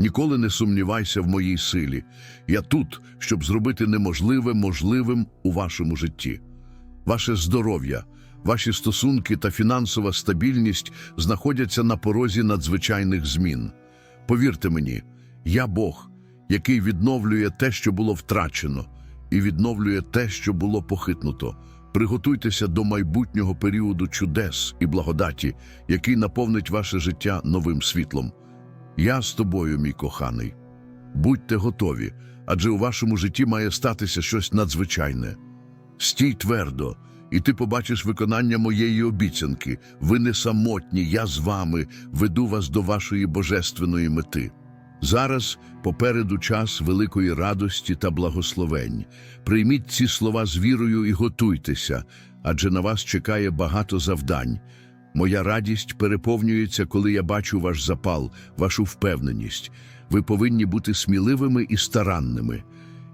Ніколи не сумнівайся в моїй силі. Я тут, щоб зробити неможливе можливим у вашому житті. Ваше здоров'я, ваші стосунки та фінансова стабільність знаходяться на порозі надзвичайних змін. Повірте мені, я Бог, який відновлює те, що було втрачено, і відновлює те, що було похитнуто. Приготуйтеся до майбутнього періоду чудес і благодаті, який наповнить ваше життя новим світлом. Я з тобою, мій коханий. Будьте готові, адже у вашому житті має статися щось надзвичайне. Стій твердо, і ти побачиш виконання моєї обіцянки. Ви не самотні, я з вами веду вас до вашої божественної мети. Зараз попереду час великої радості та благословень. Прийміть ці слова з вірою і готуйтеся, адже на вас чекає багато завдань. Моя радість переповнюється, коли я бачу ваш запал, вашу впевненість. Ви повинні бути сміливими і старанними.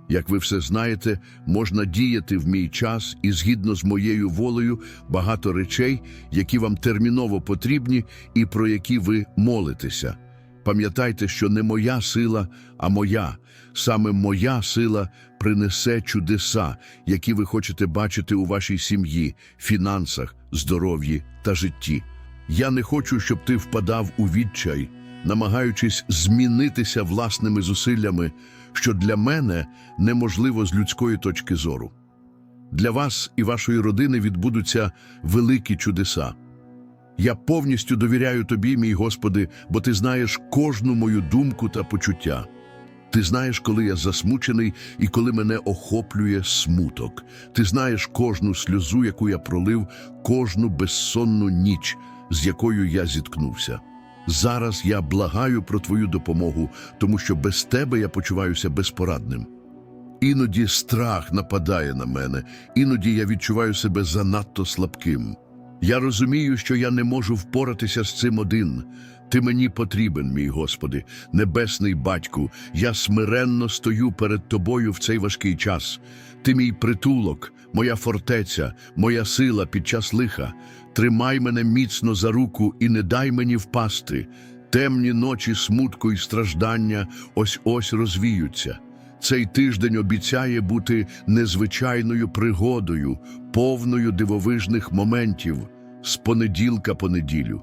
Як ви все знаєте, можна діяти в мій час і згідно з моєю волею багато речей, які вам терміново потрібні і про які ви молитеся. Пам'ятайте, що не моя сила, а моя, саме моя сила принесе чудеса, які ви хочете бачити у вашій сім'ї, фінансах, здоров'ї та житті. Я не хочу, щоб ти впадав у відчай, намагаючись змінитися власними зусиллями, що для мене неможливо з людської точки зору. Для вас і вашої родини відбудуться великі чудеса. Я повністю довіряю тобі, мій Господи, бо ти знаєш кожну мою думку та почуття. Ти знаєш, коли я засмучений і коли мене охоплює смуток. Ти знаєш кожну сльозу, яку я пролив, кожну безсонну ніч, з якою я зіткнувся. Зараз я благаю про твою допомогу, тому що без тебе я почуваюся безпорадним. Іноді страх нападає на мене, іноді я відчуваю себе занадто слабким. Я розумію, що я не можу впоратися з цим один. Ти мені потрібен, мій Господи, небесний батьку. Я смиренно стою перед тобою в цей важкий час. Ти мій притулок, моя фортеця, моя сила під час лиха. Тримай мене міцно за руку і не дай мені впасти. Темні ночі смутку і страждання ось ось розвіються. Цей тиждень обіцяє бути незвичайною пригодою, повною дивовижних моментів з понеділка по неділю.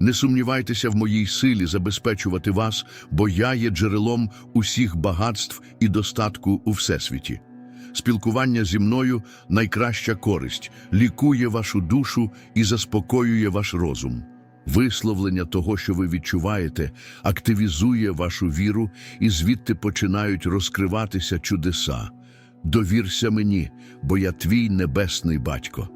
Не сумнівайтеся в моїй силі забезпечувати вас, бо я є джерелом усіх багатств і достатку у всесвіті. Спілкування зі мною найкраща користь, лікує вашу душу і заспокоює ваш розум. Висловлення того, що ви відчуваєте, активізує вашу віру, і звідти починають розкриватися чудеса. Довірся мені, бо я твій небесний батько.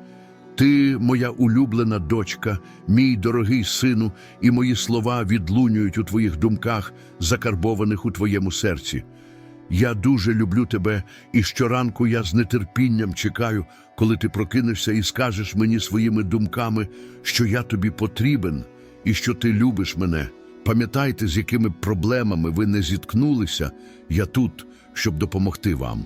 Ти, моя улюблена дочка, мій дорогий сину, і мої слова відлунюють у твоїх думках, закарбованих у твоєму серці. Я дуже люблю тебе, і щоранку я з нетерпінням чекаю, коли ти прокинешся і скажеш мені своїми думками, що я тобі потрібен і що ти любиш мене. Пам'ятайте, з якими проблемами ви не зіткнулися, я тут, щоб допомогти вам.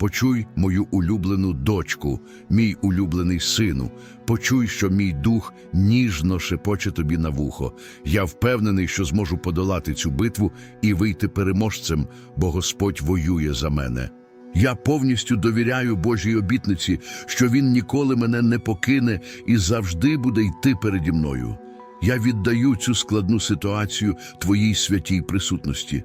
Почуй мою улюблену дочку, мій улюблений сину. Почуй, що мій дух ніжно шепоче тобі на вухо. Я впевнений, що зможу подолати цю битву і вийти переможцем, бо Господь воює за мене. Я повністю довіряю Божій обітниці, що Він ніколи мене не покине і завжди буде йти переді мною. Я віддаю цю складну ситуацію Твоїй святій присутності.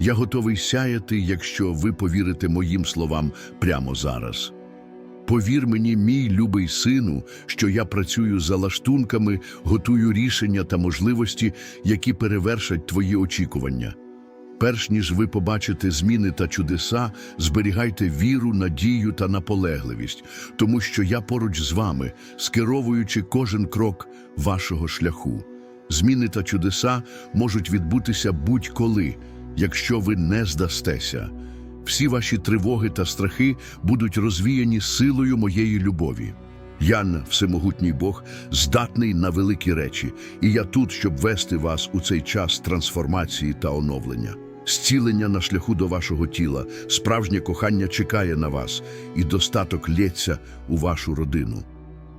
Я готовий сяяти, якщо ви повірите моїм словам прямо зараз. Повір мені, мій любий сину, що я працюю за лаштунками, готую рішення та можливості, які перевершать твої очікування. Перш ніж ви побачите зміни та чудеса, зберігайте віру, надію та наполегливість, тому що я поруч з вами, скеровуючи кожен крок вашого шляху. Зміни та чудеса можуть відбутися будь-коли, якщо ви не здастеся. Всі ваші тривоги та страхи будуть розвіяні силою моєї любові. Ян, всемогутній Бог, здатний на великі речі, і я тут, щоб вести вас у цей час трансформації та оновлення. Зцілення на шляху до вашого тіла, справжнє кохання чекає на вас, і достаток лється у вашу родину.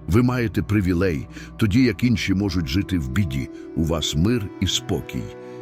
Ви маєте привілей, тоді як інші можуть жити в біді. У вас мир і спокій.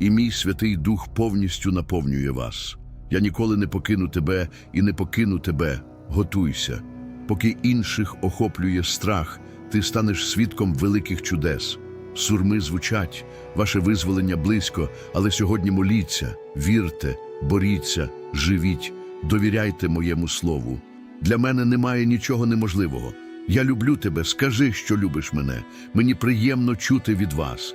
і мій Святий Дух повністю наповнює вас. Я ніколи не покину тебе і не покину тебе. Готуйся. Поки інших охоплює страх, ти станеш свідком великих чудес. Сурми звучать, ваше визволення близько, але сьогодні моліться, вірте, боріться, живіть, довіряйте моєму слову. Для мене немає нічого неможливого. Я люблю тебе, скажи, що любиш мене. Мені приємно чути від вас.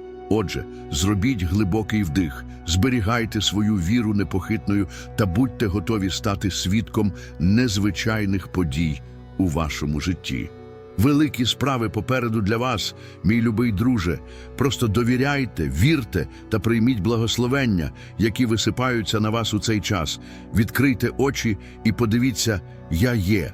Отже, зробіть глибокий вдих, зберігайте свою віру непохитною та будьте готові стати свідком незвичайних подій у вашому житті. Великі справи попереду для вас, мій любий друже. Просто довіряйте, вірте та прийміть благословення, які висипаються на вас у цей час. Відкрийте очі і подивіться, я є.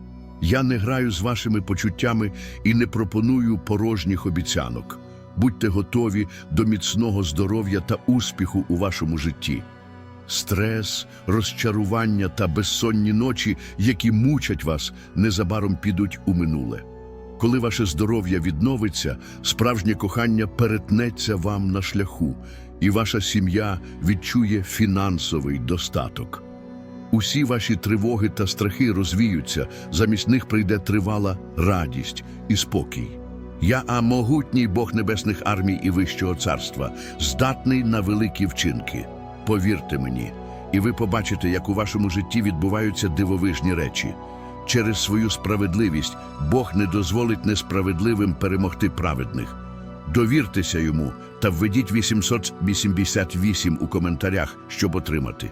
Я не граю з вашими почуттями і не пропоную порожніх обіцянок. Будьте готові до міцного здоров'я та успіху у вашому житті. Стрес, розчарування та безсонні ночі, які мучать вас, незабаром підуть у минуле. Коли ваше здоров'я відновиться, справжнє кохання перетнеться вам на шляху, і ваша сім'я відчує фінансовий достаток. Усі ваші тривоги та страхи розвіються, замість них прийде тривала радість і спокій. Я, а могутній Бог небесних армій і Вищого царства, здатний на великі вчинки. Повірте мені, і ви побачите, як у вашому житті відбуваються дивовижні речі. Через свою справедливість Бог не дозволить несправедливим перемогти праведних. Довіртеся йому та введіть 888 у коментарях, щоб отримати.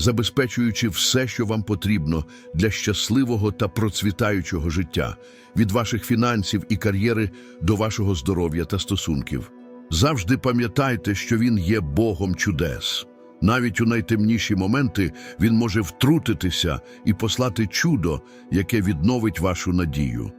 забезпечуючи все, що вам потрібно для щасливого та процвітаючого життя, від ваших фінансів і кар'єри до вашого здоров'я та стосунків. Завжди пам'ятайте, що Він є Богом чудес. Навіть у найтемніші моменти Він може втрутитися і послати чудо, яке відновить вашу надію.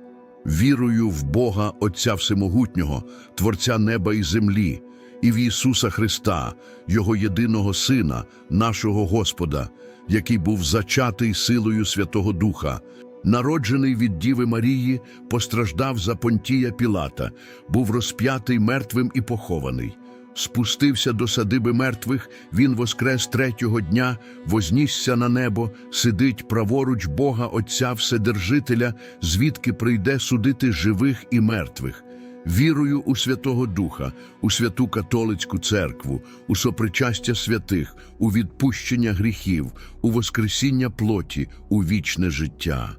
Вірую в Бога Отця Всемогутнього, Творця неба і землі, і в Ісуса Христа, Його єдиного Сина, нашого Господа, який був зачатий силою Святого Духа, народжений від Діви Марії, постраждав за Понтія Пілата, був розп'ятий мертвим і похований. Спустився до садиби мертвих, він воскрес третього дня, вознісся на небо, сидить праворуч Бога Отця Вседержителя, звідки прийде судити живих і мертвих. Вірую у Святого Духа, у святу католицьку церкву, у сопричастя святих, у відпущення гріхів, у воскресіння плоті, у вічне життя.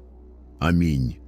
Амінь.